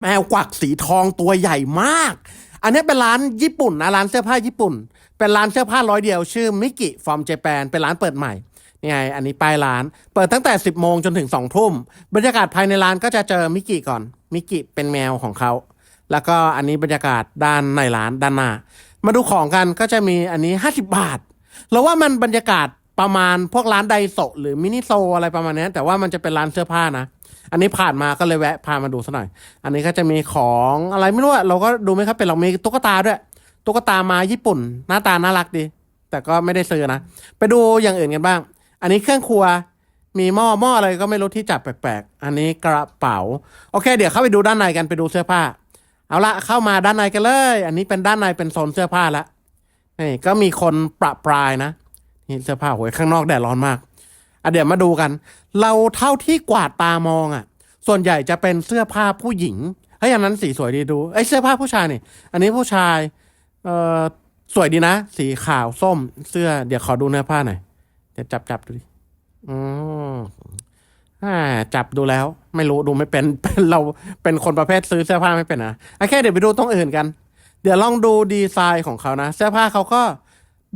แมวกวักสีทองตัวใหญ่มาก อันนี้เป็นร้านญี่ปุ่นนะร้านเสื้อผ้าญี่ปุ่น เป็นร้านเสื้อผ้าร้อยเดียวชื่อมิกิฟอร์มเจแปนเป็นร้านเปิดใหม่นี่ไงอันนี้ป้ายร้าน เปิดตั้งแต่ 10 โมงจนถึง 2 ทุ่ม บรรยากาศภายในร้านก็จะเจอมิกิก่อน มิกิเป็นแมวของเขา แล้วก็อันนี้บรรยากาศด้านในร้านด้านหน้า มาดูของกันก็จะมีอันนี้ 50 บาท เราว่ามันบรรยากาศ ประมาณพวกร้านไดโซหรือมินิโซอะไรประมาณนี้แต่ว่ามันจะเป็นร้านเสื้อผ้านะ อันนี้ผ่านมาก็เลยแวะพามาดูสักหน่อย อันนี้ก็จะมีของอะไรไม่รู้เราก็ดูไม่ครับเป็นเรามีตุ๊กตาด้วย ตุ๊กตามาญี่ปุ่น หน้าตาน่ารักดี แต่ก็ไม่ได้ซื้อนะ ไปดูอย่างอื่นกันบ้าง อันนี้เครื่องครัวมีหม้อหม้ออะไรก็ไม่รู้ที่จับแปลกๆ อันนี้กระเป๋า โอเค เดี๋ยวเข้าไปดูด้านในกันไปดูเสื้อผ้า เอาละเข้ามาด้านในกันเลย อันนี้เป็นด้านในเป็นโซนเสื้อผ้าละนี่ก็มีคนประปรายนะ นี่เสื้อผ้าโหยข้างนอกแดดร้อนมากอะเดี๋ยวมาดูกัน เราเท่าที่กวาดตามองอะ ส่วนใหญ่จะเป็นเสื้อผ้าผู้หญิงเฮ้ยอันนั้นสีสวยดีดูไอ้เสื้อผ้าผู้ชายนี่ อันนี้ผู้ชายเอ่อสวยดีนะ สีขาวส้ม เสื้อ เดี๋ยวขอดูเนื้อผ้าหน่อยเดี๋ยวจับจับดูดิอืมอ่าจับดูแล้ว ไม่รู้ดูไม่เป็นเป็นเราเป็นคนประเภทซื้อเสื้อผ้าไม่เป็นนะโอเคเดี๋ยวไปดูตรงอื่นกัน เดี๋ยวลองดูดีไซน์ของเขานะ เสื้อผ้าเขาก็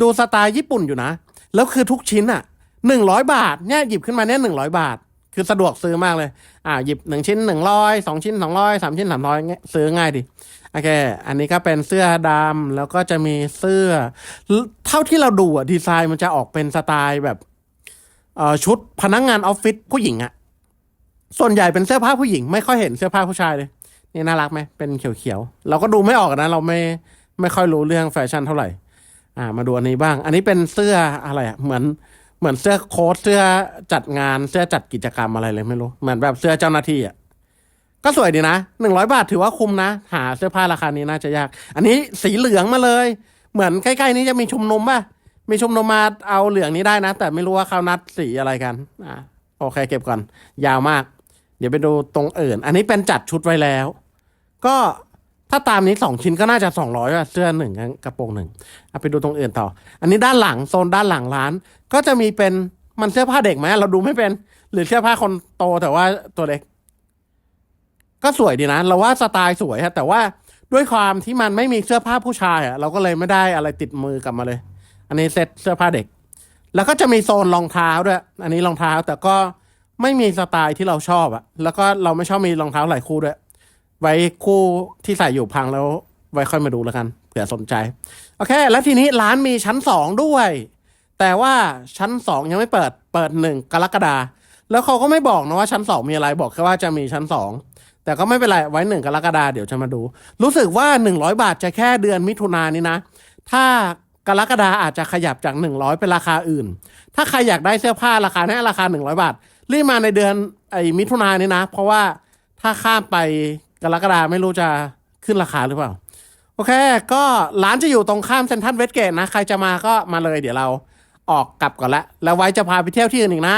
ดูสไตล์ญี่ปุ่นอยู่นะ แล้วคือทุกชิ้นอะหนึ่งร้อยบาทเนี่ยหยิบขึ้นมาเนี่ยหนึ่งร้อยบาท คือสะดวกซื้อมากเลย อ่าหยิบหนึ่งชิ้นหนึ่งร้อยสองชิ้นสองร้อยสามชิ้นสามร้อยซื้อง่ายดีโอเค อันนี้ก็เป็นเสื้อดำแล้วก็จะมีเสื้อ เท่าที่เราดูอะดีไซน์มันจะออกเป็นสไตล์แบบเอ่อชุดพนักงงานออฟฟิศผู้หญิงอะส่วนใหญ่เป็นเสื้อผ้าผู้หญิง ไม่ค่อยเห็นเสื้อผ้าผู้ชายเลยนี่น่ารักไหมเป็นเขียวๆเราก็ดูไม่ออกนะ เราไม่ไม่ค่อยรู้เรื่องแฟชั่นเท่าไหร่ อ่ามาดูอันนี้บ้าง อันนี้เป็นเสื้ออะไรอะเหมือนเหมือนเสื้อโค้ทเสื้อจัดงานเสื้อจัดกิจกรรมอะไรเลยไม่รู้ เหมือนแบบเสื้อเจ้าหน้าที่อะก็สวยดีนะหนึ่งร้อยบาทถือว่าคุ้มนะ หาเสื้อผ้าราคานี้น่าจะยาก อันนี้สีเหลืองมาเลย เหมือนใกล้ๆนี้จะมีชุมนุมป่ะ มีชุมนุมมาเอาเหลืองนี้ได้นะ แต่ไม่รู้ว่าเขานัดสีอะไรกันอ่าโอเคเก็บก่อน ยาวมาก เดี๋ยวไปดูตรงอื่น อันนี้เป็นจัดชุดไว้แล้ว ก็ ถ้าตามนี้สองชิ้นก็น่าจะสองร้อยเสื้อหนึ่งกระโปรงหนึ่งเอาไปดูตรงอื่นต่อ อันนี้ด้านหลังโซนด้านหลังร้าน ก็จะมีเป็นมันเสื้อผ้าเด็กไหมเราดูไม่เป็น หรือเสื้อผ้าคนโตแต่ว่าตัวเล็ก ก็สวยดีนะ เราว่าสไตล์สวยฮะแต่ว่าด้วยความที่มันไม่มีเสื้อผ้าผู้ชายอะเราก็เลยไม่ได้อะไรติดมือกลับมาเลย อันนี้เซ็ตเสื้อผ้าเด็ก แล้วก็จะมีโซนรองเท้าด้วย อันนี้รองเท้าแต่ก็ไม่มีสไตล์ที่เราชอบอะแล้วก็เราไม่ชอบมีรองเท้าหลายคู่ด้วย ไว้คู่ที่ใส่อยู่พังแล้ว ไว้ค่อยมาดูแล้วกันเผื่อสนใจ โอเค แล้วทีนี้ร้านมีชั้นสองด้วย แต่ว่าชั้นสองยังไม่เปิดเปิดหนึ่งกรกฎาแล้วเขาก็ไม่บอกนะว่าชั้นสองมีอะไรบอกแค่ว่าจะมีชั้นสองแต่ก็ไม่เป็นไรไว้หนึ่งกรกฎาเดี๋ยวจะมาดู รู้สึกว่าหนึ่งร้อยบาทจะแค่เดือนมิถุนายนนี้นะ ถ้ากรกฎาอาจจะขยับจากหนึ่งร้อยเป็นราคาอื่น ถ้าใครอยากได้เสื้อผ้าราคาเนี้ยราคาหนึ่งร้อยบาท รีบมาในเดือนไอ้มิถุนายนนี้นะ เพราะว่าถ้าข้ามไป กรกฎาไม่รู้จะขึ้นราคาหรือเปล่า โอเค ก็ร้านจะอยู่ตรงข้ามเซ็นทรัลเวสเกตนะ ใครจะมาก็มาเลยเดี๋ยวเราออกกลับก่อนละ แล้วไว้จะพาไปเที่ยวที่อื่นอีกนะ